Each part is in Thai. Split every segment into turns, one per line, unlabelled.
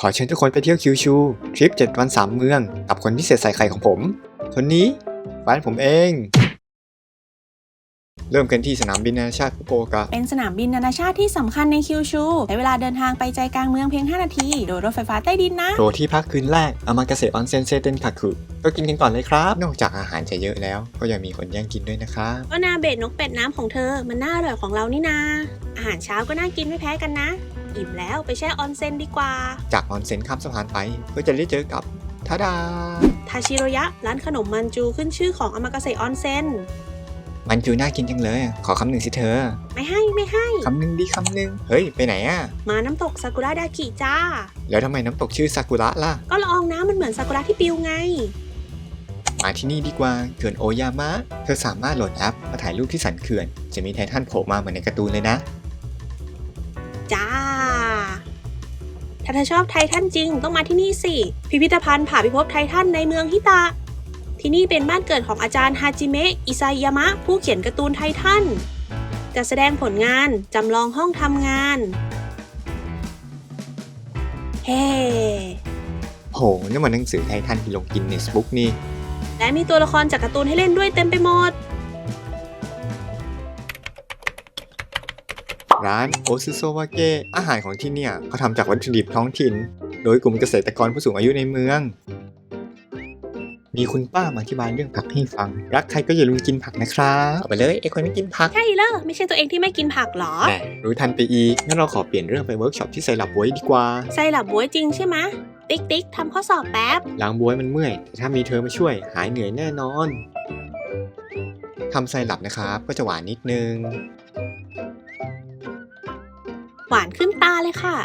ขอเชิญทุกคนไปเที่ยวคิวชูทริป 7 วัน 3 เมือง กับคนพิเศษใส่ไข่ของผม คนนี้แฟนผมเอง เริ่มกันที่สนามบินนานาชาติฟุกุโอกะ
เป็นสนามบินนานาชาติที่สำคัญในคิวชูใช้เวลาเดินทางไปใจกลางเมืองเพียง 5 นาที โดยรถไฟฟ้าใต้ดินนะ
โปรที่พักคืนแรกอามากาเสะออนเซนเซเตนคาคุก็กินกันก่อนเลยครับ นอกจากอาหารจะเยอะแล้ว ก็ยังมีคนแย่งกินด้วยนะครับ
ก็นาเบดนกเป็ดน้ำของเธอ มันน่าอร่อยของเรานี่นา อาหารเช้าก็น่ากินไม่แพ้กันนะ อิ่มแล้วไปแช่ออนเซ็นดีกว่า
จากออนเซ็นข้ามสะพานไปก็จะได้เจอกับทาดา
ทาชิโรยะ ร้านขนมมันจูขึ้นชื่อของอามากาเซออนเซ็น
มันจูน่ากินจังเลย ขอคำหนึ่งสิเธอ
ไม่ให้ไม่ให้
คำหนึ่งดีคำหนึ่งเฮ้ย ไปไหนอะ
มาน้ำตกซากุระดากิจ้า
แล้วทำไมน้ำตกชื่อซากุระล่ะ
ก็ละอองน้ำมันเหมือนซากุระที่ปิวไง
มาที่นี่ดีกว่าเขื่อนโอยามะ เธอสามารถโหลดแอปมาถ่ายรูปที่สันเขื่อน จะมีไททันโผล่มาเหมือนในการ์ตูนเลยนะ
จ้า ถ้าเธอชอบไททันจริงต้องมาที่นี่สิ พิพิธภัณฑ์ผ่าพิภพไททันในเมืองฮิตะ ที่นี่เป็นบ้านเกิดของอาจารย์ฮาจิเมะ อิซายามะ ผู้เขียนการ์ตูนไททันจะแสดงผลงานจำลองห้องทำงาน เฮ้
โหนี่มันหนังสือไททันที่ลงกินเนสบุ๊กนี่
และมีตัวละครจากการ์ตูนให้เล่นด้วยเต็มไปหมด
ร้านโอซึโซวาเกะอาหารของที่เนี่ยเขาทำจากวัตถุดิบท้องถิ่น โดยกลุ่มเกษตรกรผู้สูงอายุในเมือง มีคุณป้ามาอธิบายเรื่องผักให้ฟัง รักใครก็อย่าลืมกินผักนะครับเอาไปเลยไอ้คนไม่กินผัก
ใช่เหรอไม่ใช่ตัวเองที่ไม่กินผักเหรอ
แหมรู้ทันไปอีกงั้นเราขอเปลี่ยนเรื่องไปเวิร์กช็อปที่ไซรัปบวยดีกว่า
ไส้หลับบวยจริงใช่ไหมะติ๊กติ๊กทำข้อสอบแป๊บ
ล้างบวยมันเมื่อยแต่ถ้ามีเธอมาช่วยหายเหนื่อยแน่นอนทำไซรัปนะครับก็จะหวานนิดนึง
หวานขึ้นตาเลยค่ะ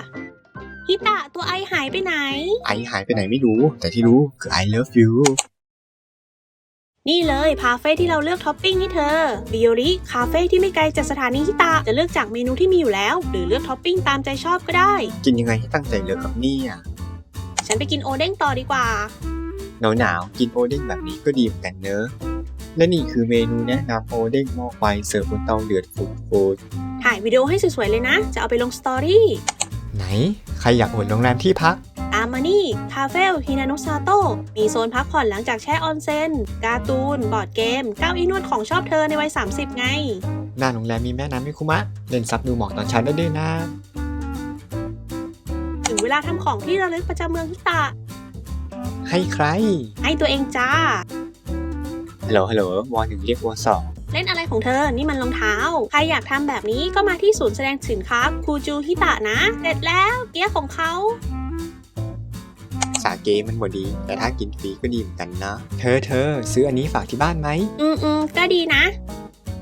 ฮิตะตัวไอหายไปไหน
ไอหายไปไหนไม่รู้ แต่ที่รู้คือ I love you
นี่เลยพาเฟ่ที่เราเลือกท็อปปิ้งให้เธอบิโอริคาเฟ่ที่ไม่ไกลจากสถานีฮิตะจะเลือกจากเมนูที่มีอยู่แล้ว หรือเลือกท็อปปิ้งตามใจชอบก็ได้
กินยังไงให้ตั้งใจเลือกกับเนี่ย
ฉันไปกินโอเด้งต่อดีกว่า
หนาวหนาวๆกินโอเด้งแบบนี้ก็ดีเหมือนกันเนอะและนี่คือเมนูแนะนำโอเด้งหม้อไฟเสิร์ฟบนเตาเดือดฟูด
ถ่ายวิดีโอให้สวยๆเลยนะ จะเอาไปลงสตอรี่
ๆไหน ใครอยากอดโรงแรมที่พัก
ตามมานี่ คาเฟ่ฮินานุซาโตะมีโซนพักผ่อนหลังจากแช่ออนเซ็น การ์ตูน บอร์ดเกม เก้าอี้นวดของชอบเธอในวัย 30 ไง
หน้าโรงแรมมีแม่น้ำมิคุมะ เล่นซับดูหมอกตอนเช้าได้ด้วยนะ
ถึงเวลาทำของที่ระลึกประจำเมืองฮิตะ
ให้ใคร
ให้ตัวเองจ้า
ฮัลโหลฮัลโหลวอหนึ่งเรียกวอสอง
เล่นอะไรของเธอ นี่มันรองเท้า ใครอยากทำแบบนี้ก็มาที่ศูนย์แสดงสินค้าคูจูฮิตะนะ เสร็จแล้วเกียร์ของเขา
สาเกมันบ่ดี แต่ถ้ากินฟรีก็ดีเหมือนกันนะ เธอเธอซื้ออันนี้ฝากที่บ้านไหม
อืมอืมก็ดีนะ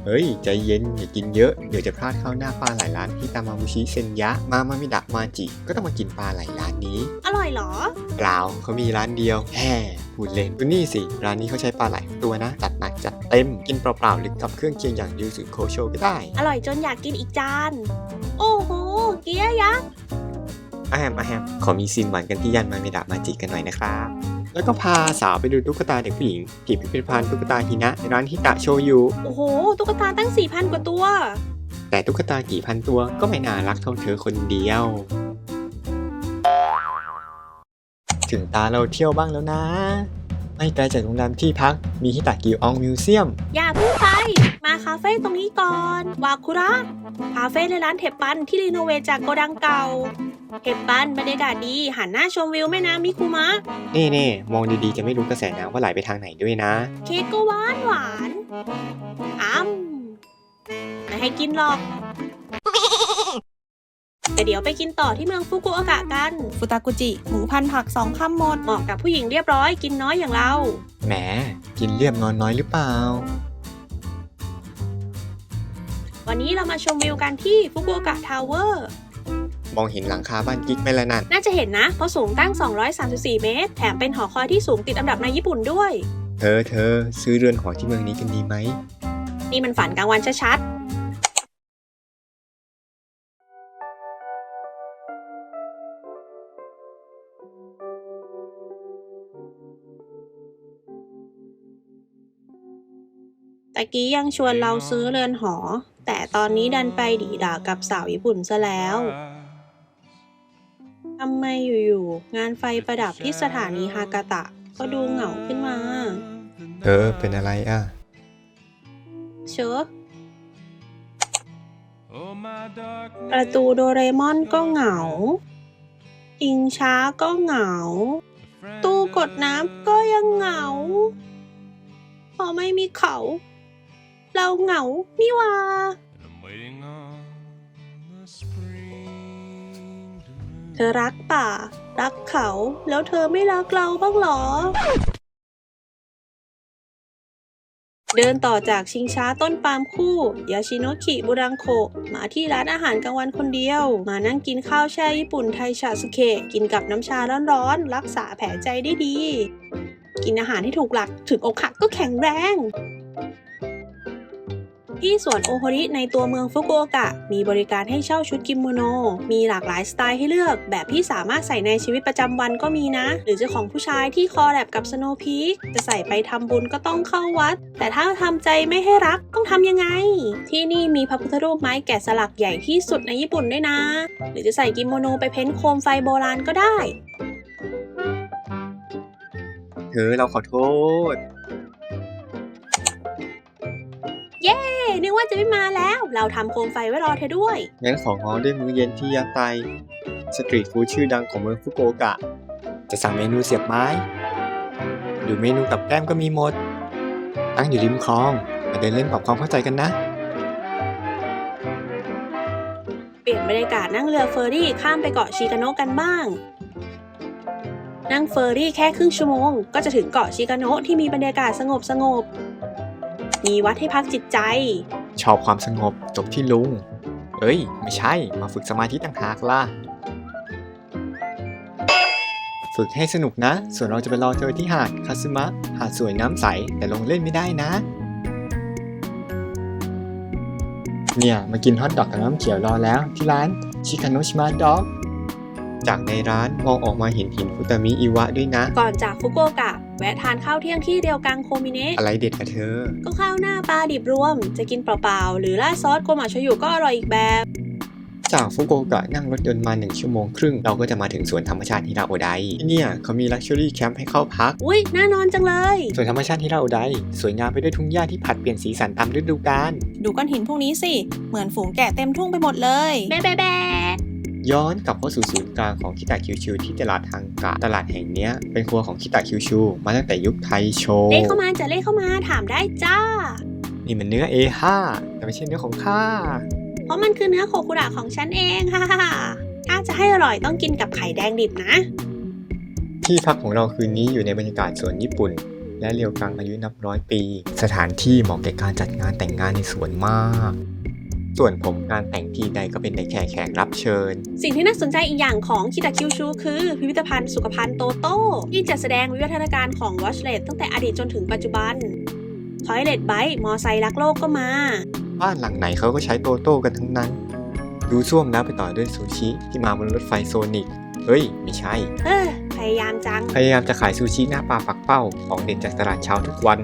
เฮ้ย ใจเย็น อย่ากินเยอะ เดี๋ยวจะพลาดเข้าหน้าปลาไหลร้านที่ตามามุชิเซนยะ มามามิดะมาจิ ก็ต้องมากินปลาไหลร้านนี้
อร่อยเหรอ
เปล่าเขามีร้านเดียว แฮ่พูดเล่นดูนี่สิ ร้านนี้เขาใช้ปลาไหลทุกตัวนะ จัดหนักจัด เต็ม กินเปล่าๆหรือกับเครื่องเคียงอย่างยูสุโคโชก็ได้
อร่อยจนอยากกินอีกจาน โอ้โห เกียร์ยักษ์
อาแฮมอาแฮมขอมีซีนหวานกันที่ยันมามิดะมาจิกันหน่อยนะครับ แล้วก็พาสาวไปดูตุ๊กตาเด็กผู้หญิงที่พิพิธภัณฑ์ตุ๊กตาฮินะในร้านฮิตะโชยุ
โอ้โห ตุ๊กตาตั้ง4,000กว่าตัว
แต่ตุ๊กตากี่พันตัวก็ไม่น่ารักเท่าเธอคนเดียว ถึงตาเราเที่ยวบ้างแล้วนะ ไม่ไกลจากโรงแรมที่พักมีฮิตากิอองมิวเซียม
อย่าเพิ่งไป มาคาเฟ่ตรงนี้ก่อน วาคุระ คาเฟ่ในร้านเทปปันที่รีโนเวทจากโกดังเก่า เทปปันบรรยากาศดีหันหน้าชมวิวแม่น้ำมิคุมะ
เน่เน่ๆมองดีๆจะไม่รู้กระแสน้ำว่าไหลไปทางไหนด้วยนะ
เค้กก็หวานหวานอ้ำไม่ให้กินหรอก แต่เดี๋ยวไปกินต่อที่เมืองฟุกุโอกะกันฟุตากุจิ หมูพันผักสองคำหมดเหมาะกับผู้หญิงเรียบร้อยกินน้อยอย่างเรา
แหม กินเรียบนอนน้อยหรือเปล่า
วันนี้เรามาชมวิวกันที่ฟุกุโอกะทาวเวอร์
มองเห็นหลังคาบ้านกิ๊กไหมล่ะนั่น
น่าจะเห็นนะ เพราะสูงตั้ง 234 เมตร แถมเป็นหอคอยที่สูงติดอันดับในญี่ปุ่นด้วย
เธอเธอซื้อเรือนหอที่เมืองนี้กันดีไหม
นี่มันฝันกลางวันชัดๆะกี้ยังชวนเราซื้อเรือนหอ แต่ตอนนี้ดันไปดีด่ากับสาวญี่ปุ่นซะแล้วทำไมอยู่ๆงานไฟประดับที่สถานีฮากาตะ ก็ดูเหงาขึ้นมา
เออเป็นอะไรอะ
เชอะประตูโดเรมอนก็เหงาอิงช้าก็เหงา ตู้กดน้ำก็ยังเหงา พอไม่มีเขา เราเหงา นี่ว่า เธอรักป่า รักเขา แล้วเธอไม่รักเราบ้างหรอ เดินต่อจากชิงช้าต้นปาล์มคู่ยาชิโนคิบุรังโคมาที่ร้านอาหารกลางวันคนเดียว มานั่งกินข้าวแช่ญี่ปุ่นไทยชาสุเคะกินกับน้ำชาร้อนๆรักษาแผลใจได้ดี กินอาหารที่ถูกหลักถึงอกหักก็แข็งแรง ที่สวนโอโฮริในตัวเมืองฟุกุโอกะ มีบริการให้เช่าชุดกิโมโน มีหลากหลายสไตล์ให้เลือก แบบที่สามารถใส่ในชีวิตประจำวันก็มีนะ หรือจะของผู้ชายที่คอแลบกับสโนพีคจะใส่ไปทำบุญก็ต้องเข้าวัด แต่ถ้าทำใจไม่ให้รักต้องทำยังไง ที่นี่มีพระพุทธรูปไม้แกะสลักใหญ่ที่สุดในญี่ปุ่นด้วยนะ หรือจะใส่กิโมโนไปเพ้นท์โคมไฟโบราณก็ได้
เธอเราขอโทษ
เย้ นึกว่าจะไม่มาแล้ว เราทำโคมไฟไว้รอเธอด้วย
งั้นของง้อด้วยมื้อเย็นที่ยาไตสตรีทฟู้ดชื่อดังของเมืองฟุกุโอกะ จะสั่งเมนูเสียบไม้ หรือเมนูกับแก้มก็มีหมด ตั้งอยู่ริมคลอง มาเดินเล่นปรับความเข้าใจกันนะ
เปลี่ยนบรรยากาศนั่งเรือเฟอร์รี่ข้ามไปเกาะชิกาโนะกันบ้าง นั่งเฟอร์รี่แค่ครึ่งชั่วโมง ก็จะถึงเกาะชิกาโนะที่มีบรรยากาศสงบสงบๆ มีวัดให้พักจิตใจ
ชอบความสงบจบที่ลุง เอ้ย ไม่ใช่ มาฝึกสมาธิต่างหากล่ะ ฝึกให้สนุกนะ ส่วนเราจะไปรอเธอที่หาดคาซึมะ หาดสวยน้ำใส แต่ลงเล่นไม่ได้นะ เนี่ย มากินฮอทดอกกับน้ำเขียวรอแล้วที่ร้านชิคาโนชิมะด็อก จากในร้านมองออกมาเห็นหินฟุตามิอิวะด้วยนะ
ก่อนจากฟุกุโอกะ แวะทานข้าวเที่ยงที่เรียวกังโคมิเนะ
อะไรเด็ดกับเธอ
ก็ข้าวหน้าปลาดิบรวม จะกินเปล่าๆ หรือราดซอสโกมาโชยุก็อร่อยอีกแบบ
จากฟุกุโอกะนั่งรถยนต์มา 1 ชั่วโมงครึ่ง เราก็จะมาถึงสวนธรรมชาติฮิราโอไดที่เนี่ยเขามีลักชัวรี่แคมป์ให้เข้าพัก
อุ้ยน่านอนจังเลย
สวนธรรมชาติฮิราโอไดสวยงามไปด้วยทุ่งหญ้าที่ผัดเปลี่ยนสีสันตามฤดูกาล
ดูก้อนหินพวกนี้สิ เหมือนฝูงแกะเต็มทุ่งไปหมดเลยแบ๊ะแบ๊ะแบ๊ะ
ย้อนกลับเข้าสู่ศูนย์กลางของคิตาคิวชูที่ตลาดฮังกะตลาดแห่งเนี้ยเป็นครัวของคิตาคิวชูมาตั้งแต่ยุคไทโช
เลขเข้ามาจะเลขเข้ามาถามได้จ้า
นี่มันเนื้อ A5 แต่ไม่ใช่เนื้อของข้า
เพราะมันคือเนื้อโคคุระของฉันเองฮ่าฮ่าฮ่าถ้าจะให้อร่อยต้องกินกับไข่แดงดิบนะ
ที่พักของเราคืนนี้อยู่ในบรรยากาศสวนญี่ปุ่น และเรียวกังอายุนับร้อยปี สถานที่เหมาะแก่การจัดงานแต่งงานในสวนมาก ส่วนผมการแต่งที่ใดก็เป็นได้แค่แขกรับเชิญ
สิ่งที่น่าสนใจอีกอย่างของคิตาคิวชูคือพิพิธภัณฑ์สุขภัณฑ์โตโต้ที่จะแสดงวิวัฒนาการของวอชเลตตั้งแต่อดีตจนถึงปัจจุบันทอยเลตไบค์มอไซค์รักโลกก็มา
บ้านหลังไหนเขาก็ใช้โตโต้กันทั้งนั้น ดูช่วงแล้วไปต่อด้วยซูชิที่มาบนรถไฟโซนิกเฮ้ย ไม่ใช่
เฮ้ยพยายามจัง
พยายามจะขายซูชิหน้าปลาปักเป้าของเด็ดจากตลาดเช้าทุกวัน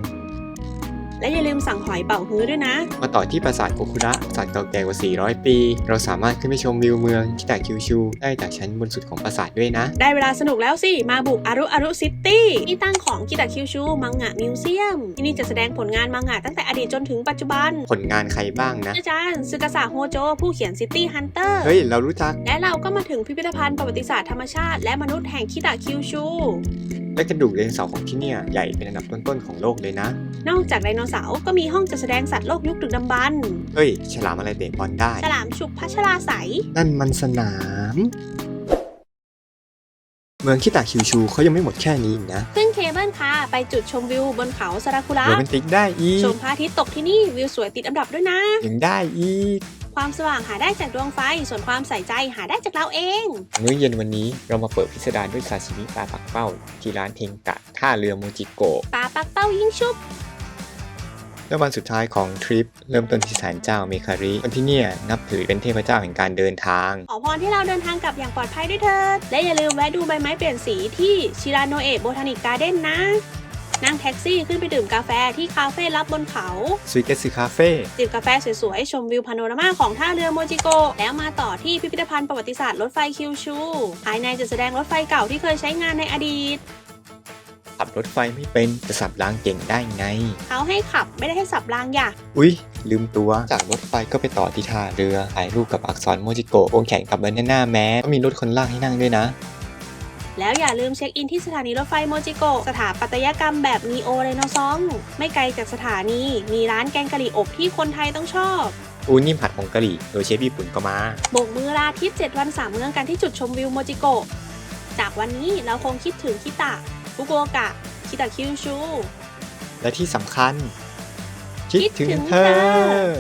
และอย่าลืมสั่งหอยเป่าฮื้อด้วยนะ
มาต่อที่ปราสาทโกคุระปราสาทเก่าแก่กว่า 400 ปี เราสามารถขึ้นไปชมวิวเมืองคิตาคิวชู ได้จากชั้นบนสุดของปราสาทด้วยนะ
ได้เวลาสนุกแล้วสิ มาบุกอารุอารุซิตี้ที่ตั้งของกิตาคิวชูมังงะมิวเซียม ที่นี่จะแสดงผลงานมังงะตั้งแต่อดีตจนถึงปัจจุบัน
ผลงานใครบ้างนะ
อาจารย์ซึกาสะโฮโจ ผู้เขียนซิตี้ฮันเตอร์
เฮ้ยเรารู้จัก
และเราก็มาถึงพิพิธภัณฑ์ประวัติศาสตร์ธรรมชาติ และมนุษย์แห่งคิตาคิวชู
และกระดูกไดโนเสาร์ของที่เนี่ยใหญ่เป็นอันดับต้นๆของโลกเลยนะ
นอกจากไดโนเสาร์ก็มีห้องจัดแสดงสัตว์โลกยุคดึกดำบรรพ์
เฮ้ย ฉลามอะไรเตะบอลได้
ฉลามฉุกพัชราใส
นั่นมันสนาม เมืองคิตาคิวชูเขายังไม่หมดแค่นี้อีกนะ
ขึ้นเคเบิลคาร์ไปจุดชมวิวบนเขาซาราคุระ
โรแมนติกได้อีก
ชมพระอาทิตย์ตกที่นี่วิวสวยติดอันดับด้วยนะ
ยังได้อีก
ความสว่างหาได้จากดวงไฟ ส่วนความใส่ใจหาได้จากเราเอง
มื้อเย็นวันนี้เรามาเปิดพิสดารด้วยซาชิมิปลาปักเป้า ที่ร้านเทงกะท่าเรือโมจิโกะ
ปลาปักเป้ายิงชุบ
และวันสุดท้ายของทริป เริ่มต้นที่ศาลเจ้าเมคาริคนที่เนี่ยนับถือเป็นเทพเจ้าแห่งการเดินทาง
ขอพรที่เราเดินทางกลับอย่างปลอดภัยด้วยเถิด และอย่าลืมแวะดูใบไม้เปลี่ยนสีที่ชิราโนเอะโบทานิกการ์เด้นนะ นั่งแท็กซี่ขึ้นไปดื่มกาแฟที่คาเฟ่ลับบนเขา
สวีเกสคาเฟ่
จิบกาแฟสวยๆ ชมวิวพาโนรามาของท่าเรือโมจิโกะแล้วมาต่อที่พิพิธภัณฑ์ประวัติศาสตร์รถไฟคิวชูภายในจะแสดงรถไฟเก่าที่เคยใช้งานในอดีต
ขับรถไฟไม่เป็นจะสับรางเก่งได้ไง
เขาให้ขับไม่ได้ให้สับรางอย่า
อุ๊ย ลืมตัว จากรถไฟก็ไปต่อที่ท่าเรือถ่ายรูปกับอักษรโมจิโกะวงแข่งกับบานาน่าแมสก็มีรถคนลากให้นั่งด้วยนะ
แล้วอย่าลืมเช็คอินที่สถานีรถไฟโมจิโกะสถาปัตยกรรมแบบนีโอเรโนซองไม่ไกลจากสถานี มีร้านแกงกะหรี่อบที่คนไทยต้องชอบ
อูนิ่มผัดผงกะหรี่โดยเชฟญี่ปุ่นก็มา
โบกมือลาทริป7วัน3เมืองกันที่จุดชมวิวโมจิโกะจากวันนี้เราคงคิดถึงคิตะฟุกุโอกะ คิตะคิวชู
และที่สำคัญ
คิดถึงเธอ